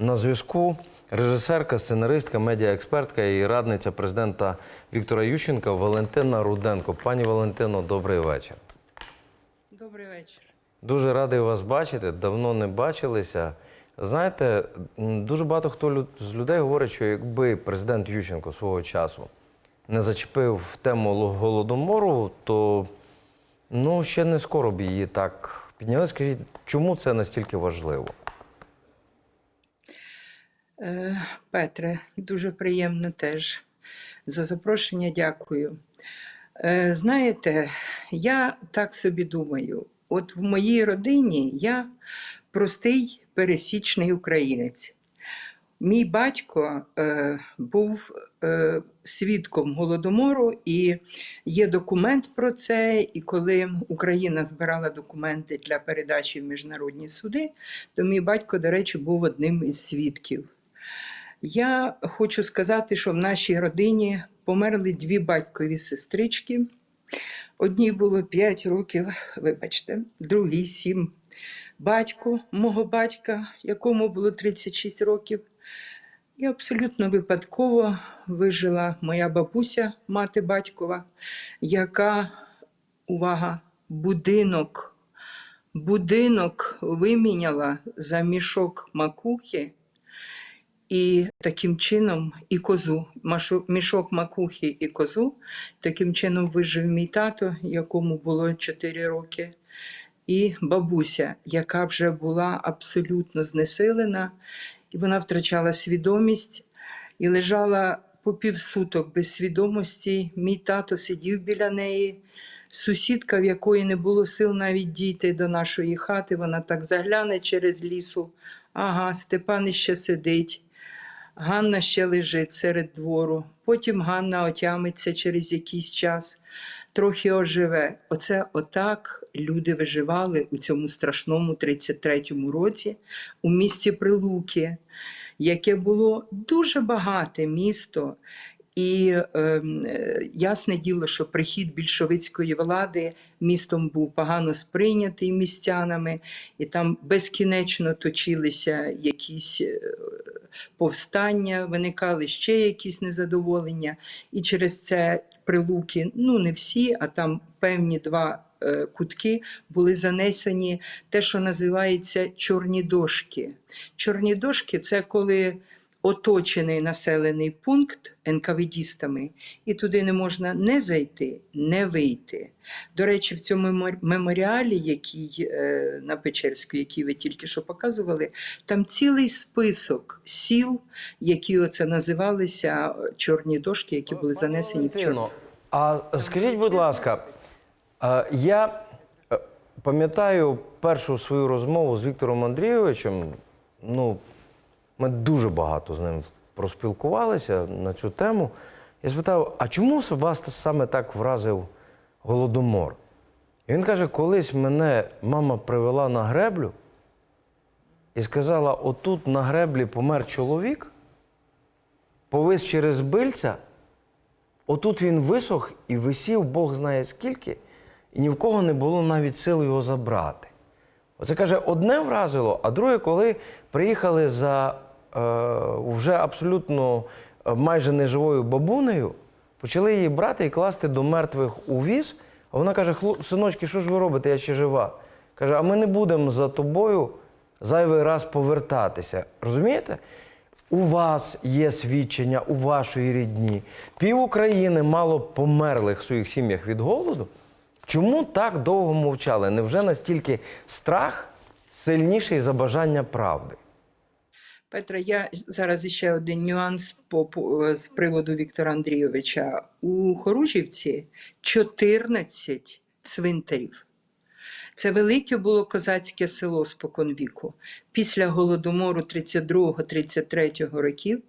На зв'язку режисерка, сценаристка, медіаекспертка і радниця президента Віктора Ющенка Валентина Руденко. Пані Валентино, добрий вечір. Добрий вечір. Дуже радий вас бачити. Давно не бачилися. Знаєте, дуже багато хто з людей говорить, що якби президент Ющенко свого часу не зачепив тему голодомору, то ну ще не скоро б її так підняли. Скажіть, чому це настільки важливо? Е, Петре, дуже приємно теж. За запрошення дякую. Е, знаєте, я так собі думаю: от в моїй родині я простий пересічний українець. Мій батько е, був свідком голодомору, і є документ про це. І коли Україна збирала документи для передачі в міжнародні суди, то мій батько, до речі, був одним із свідків. Я хочу сказати, що в нашій родині померли дві батькові сестрички. Одній було 5 років, вибачте, другій 7. Батько мого батька, якому було 36 років. І абсолютно випадково вижила моя бабуся, мати батькова, яка, увага, будинок, будинок виміняла за мішок макухи і таким чином і козу, мішок макухи і козу. Таким чином вижив мій тато, якому було 4 роки, і бабуся, яка вже була абсолютно знесилена, і вона втрачала свідомість і лежала по півсуток без свідомості. Мій тато сидів біля неї. Сусідка, в якої не було сил навіть дійти до нашої хати, вона так загляне через лісу. Ага, Степан іще сидить. Ганна ще лежить серед двору. Потім Ганна отямиться через якийсь час, трохи оживе. Оце отак люди виживали у цьому страшному 33-му році у місті Прилуки, яке було дуже багате місто. І ем, е, ясне діло, що прихід більшовицької влади містом був погано сприйнятий містянами, і там безкінечно точилися якісь е, повстання, виникали ще якісь незадоволення. І через це прилуки, ну не всі, а там певні два е, кутки були занесені те, що називається чорні дошки. Чорні дошки це коли оточений населений пункт НКВДістами, і туди не можна не зайти, не вийти. До речі, в цьому меморіалі, який е, на Печерську, який ви тільки що показували, там цілий список сіл, які оце називалися е, чорні дошки, які були занесені в. Валентино, А скажіть, будь ласка, я е, пам'ятаю першу свою розмову з Віктором Андрійовичем. Ну, ми дуже багато з ним проспілкувалися на цю тему. Я спитав: а чому вас саме так вразив голодомор? І він каже: колись мене мама привела на греблю і сказала: отут на греблі помер чоловік, повис через бильця. Отут він висох і висів, Бог знає скільки, і ні в кого не було навіть сил його забрати. Оце каже, одне вразило, а друге, коли приїхали за вже абсолютно е, майже неживою бабунею, почали її брати і класти до мертвих у віз. А вона каже: синочки, що ж ви робите? Я ще жива. Каже, а ми не будемо за тобою зайвий раз повертатися. Розумієте? У вас є свідчення у вашої рідні. Пів України мало померлих в своїх сім'ях від голоду. Чому так довго мовчали? Невже настільки страх сильніший за бажання правди? Петра, я зараз ще один нюанс по, з приводу Віктора Андрійовича. У Хоружівці 14 цвинтарів. Це велике було козацьке село споконвіку. Після голодомору 32-33 років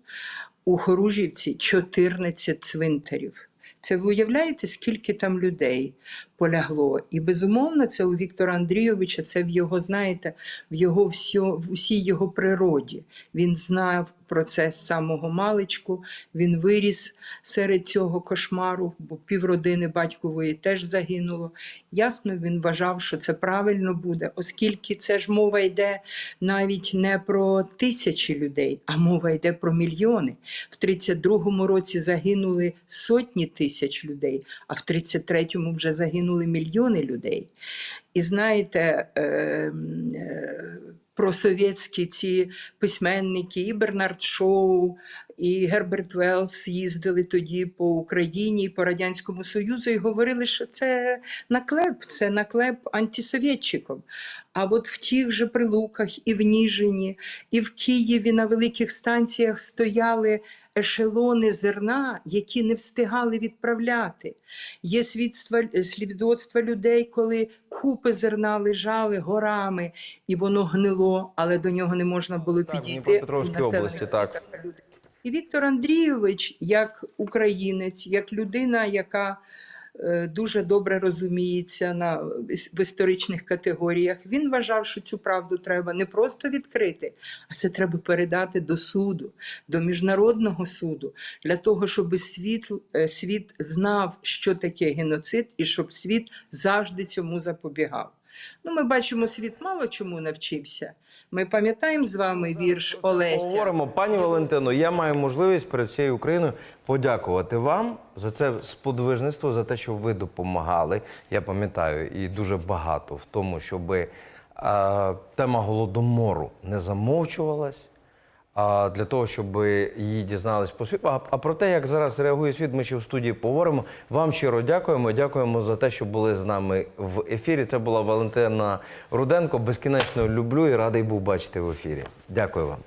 у Хоружівці 14 цвинтарів. Це ви уявляєте, скільки там людей? Полягло. І безумовно, це у Віктора Андрійовича, це в його, знаєте, в його всьо, в усій його природі. Він знав про це з самого маличку. Він виріс серед цього кошмару, бо півродини батькової теж загинуло. Ясно, він вважав, що це правильно буде, оскільки це ж мова йде навіть не про тисячі людей, а мова йде про мільйони. В 32-му році загинули сотні тисяч людей, а в 33-му вже загинули мільйони людей. І знаєте, е, е, просовєтські ці письменники, і Бернард Шоу, і Герберт Велс їздили тоді по Україні і по Радянському Союзу і говорили, що це наклеп, це наклеп антисовєтчиків. А от в тих же прилуках, і в Ніжині, і в Києві на великих станціях стояли ешелони зерна, які не встигали відправляти. Є свідства, свідоцтва людей, коли купи зерна лежали горами, і воно гнило, але до нього не можна було Так, підійти. Дніпропетровській області, так. І Віктор Андрійович, як українець, як людина, яка е, дуже добре розуміється на, в історичних категоріях, він вважав, що цю правду треба не просто відкрити, а це треба передати до суду, до міжнародного суду, для того, щоб світ, е, світ знав, що таке геноцид, і щоб світ завжди цьому запобігав. Ну, ми бачимо, світ мало чому навчився. Ми пам'ятаємо з вами вірш Олеся. Говоримо, пані Валентино, я маю можливість перед всією Україною подякувати вам за це сподвижництво, за те, що ви допомагали. Я пам'ятаю, і дуже багато в тому, щоб е, тема голодомору не замовчувалась. А для того, щоб її дізнались по світу. А, а про те, як зараз реагує світ, ми ще в студії поговоримо. Вам щиро дякуємо. Дякуємо за те, що були з нами в ефірі. Це була Валентина Руденко. Безкінечно люблю і радий був бачити в ефірі. Дякую вам.